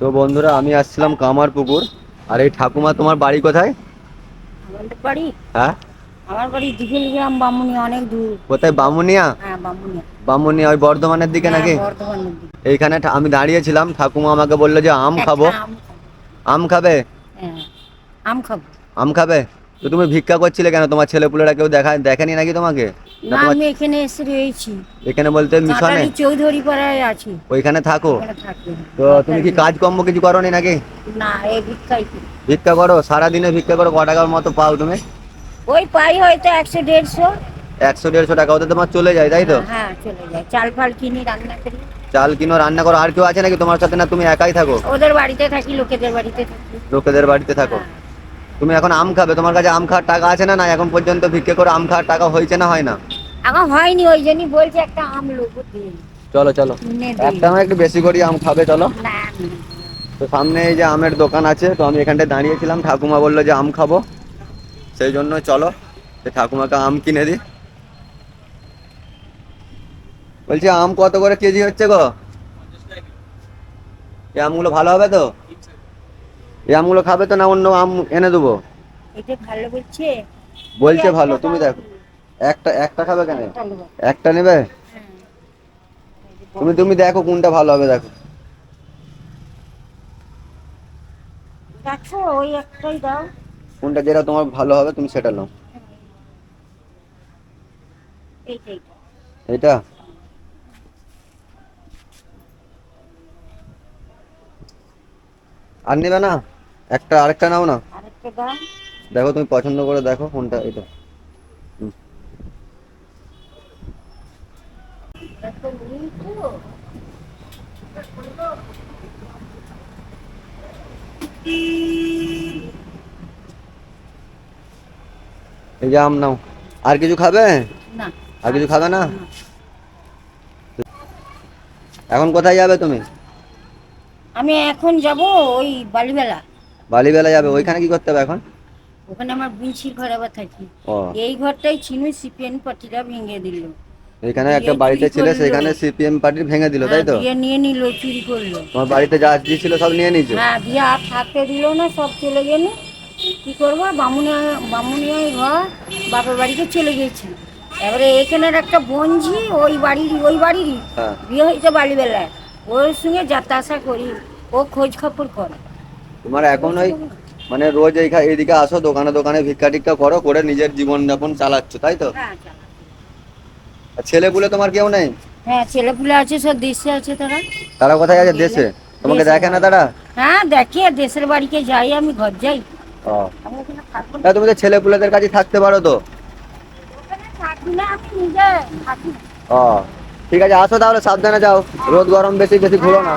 তো বন্ধুরা আমি আসছিলাম কামার পুকুর আর এই ঠাকুমা তোমার বাড়ি কোথায়? আমাদের বাড়ি? হ্যাঁ? আমার বাড়ি দিঘিল গ্রাম বামুনি অনেক দূর। কোথায় বামুনিয়া? হ্যাঁ বামুনি বামুনিয়া ওই বর্ধমানের দিকে নাকি? হ্যাঁ, বর্ধমানের দিকে। এইখানে আমি দাঁড়িয়েছিলাম ঠাকুমা আমাকে বলল যে আম খাব। আম আম খাবে? হ্যাঁ আম খাব। আম খাবে? তো তুমি ভিক্ষা করছিলে কেন? তোমার ছেলেপুলেরা কেউ দেখা দেখেনি নাকি তোমাকে? না না আমি এখানে এসে রয়েছি। এখানে বলতে মিশনে? চৌধুরী পাড়ায় আছি। ওইখানে থাকো। তো তুমি কি কাজকর্ম কিছু করনি নাকি? না এই ভিক্ষাই ভিক্ষা করো সারাদিনে ভিক্ষা করো ক টাকার মতো পাও তুমি? ওই পাই হয়তো একশো দেড়শো। একশো দেড়শো টাকা ওতে তোমার চলে যায় তাই তো? হ্যাঁ চলে যায়। চাল ফাল কিনি রান্না করি। চাল কিনো রান্না করো আর কেউ আছে নাকি তোমার সাথে? না তুমি একাই থাকো? ওদের বাড়িতে থাকি লোকেদের বাড়িতে থাকি। লোকেদের বাড়িতে থাকো। হ্যাঁ। তুমি এখন আম খাবে? তোমার কাছে আম খাওয়ার টাকা আছে না না এখন পর্যন্ত ভিক্ষে করে আম খাওয়ার টাকা হয়েছে না হয় না? আমার হয়নি ওই জন্যই বলছে একটা আম লোক দিন। চলো চলো। একটা না একটু বেশি করে আম খাবে চলো। তো সামনে এই যে আমের দোকান আছে তো আমি এখানটায় দাঁড়িয়েছিলাম ঠাকুমা বলল যে আম খাব। সেই জন্য চলো ঠাকুমাকে আম কিনে দিই। বলছি আম কত করে কেজি হচ্ছে গো? এই আমগুলো ভালো হবে তো? এই আমগুলো খাবে তো না অন্য আম এনে দেবো? বলছে। ভালো তুমি দেখো। একটা একটা খাবে কেন? একটা নেবে। হ্যাঁ। তুমি তুমি দেখো কোনটা ভালো হবে দেখো। দেখো ওই একটাই দাও। কোনটা যেটা তোমার ভালো হবে তুমি সেটা নাও। এটা আর নেবে না? একটা আরেকটা নাও না? দেখো তুমি পছন্দ করে দেখো কোনটা এটা হুম। দেখো নিই তো এই যে আম নাও। আর কিছু খাবে? না। আর কিছু খাবে না? এখন কোথায় যাবে তুমি? আমি এখন যাব ওই বালিবেলা। বালিবেলা যাবে। ওইখানে কি করতে হবে এখন? ওখানে আমার বিঞ্চির ঘর আবার থাকি। এই ঘরটাই চিনু সিপিএন পার্টিরা ভেঙে দিল। এখানে একটা বাড়িতে ছিল। সেখানে সিপিএম পার্টি ভেঙে দিল তাই তো? হ্যাঁ, দিয়ে নিয়ে নিল চুরি করল। তোমার বাড়িতে যা ছিল সব নিয়ে নিয়েছো? হ্যাঁ দিয়ে আর থাকতে দিল না সব চলে গেল। কি করব বামুনিয়া বামুনিয়া ঘর বাপের বাড়িতে চলে গেছি। এবারে এখানের একটা বঞ্জি ওই বাড়ির ওই বাড়িরই। হ্যাঁ। বিয়ে হয়েছে বালিবেলায়। ওর সঙ্গে যাতা আসা করি ও খোঁজ খবর করে। তোমার এখন ওই মানে রোজ এইদিকে আসো দোকানে দোকানে ভিক্ষা টিক্ষা করো করে নিজের জীবন যাপন চালাচ্ছ তাই তো? হ্যাঁ। আর ছেলেপুলে তোমার কেউ নেই? হ্যাঁ ছেলেপুলে আছে সব দেশে আছে তারা। তারা কোথায় আছে দেশে? তোমাকে দেখে না তারা? হ্যাঁ দেখি দেশের বাড়িতে যাই আমি ঘর যাই। ও। তা তুমি তো ছেলেপুলেদের কাছে থাকতে পারো তো? থাকি না আমি নিজে থাকি ও ঠিক আছে আসো তাহলে সাবধানে যাও। রোদ গরম বেশি বেশি ঘুরো না।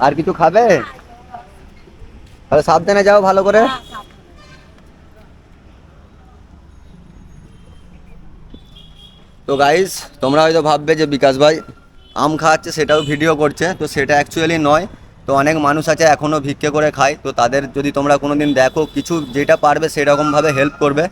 আর কিছু খাবে? তাহলে সাবধানে যাও ভালো করে হ্যাঁ, থাকব। তো গাইস তোমরা হয়তো ভাববে যে বিকাশ ভাই আম খাওয়াচ্ছে, সেটাও ভিডিও করছে। তো সেটা অ্যাকচুয়ালি নয়। তো অনেক মানুষ আছে এখনও ভিক্ষে করে খায়। তো তাদের যদি তোমরা কোনো দিন দেখো, কিছু যেটা পারবে সেরকমভাবে হেল্প করবে।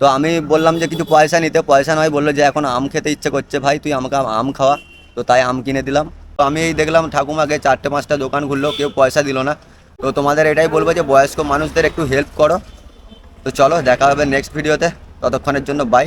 তো আমি বললাম যে কিছু পয়সা নিতে। পয়সা নয় বলল যে এখন আম খেতে ইচ্ছে করছে। ভাই, তুই আমাকে আম খাওয়া। তো তাই আম কিনে দিলাম। তো আমি এই দেখলাম ঠাকুমাকে চারটে পাঁচটা দোকান খুললো কেউ পয়সা দিল না। তো তোমাদের এটাই বলব যে বয়স্ক মানুষদের একটু হেল্প করো। তো চলো, দেখা হবে নেক্সট ভিডিওতে ততক্ষণের জন্য বাই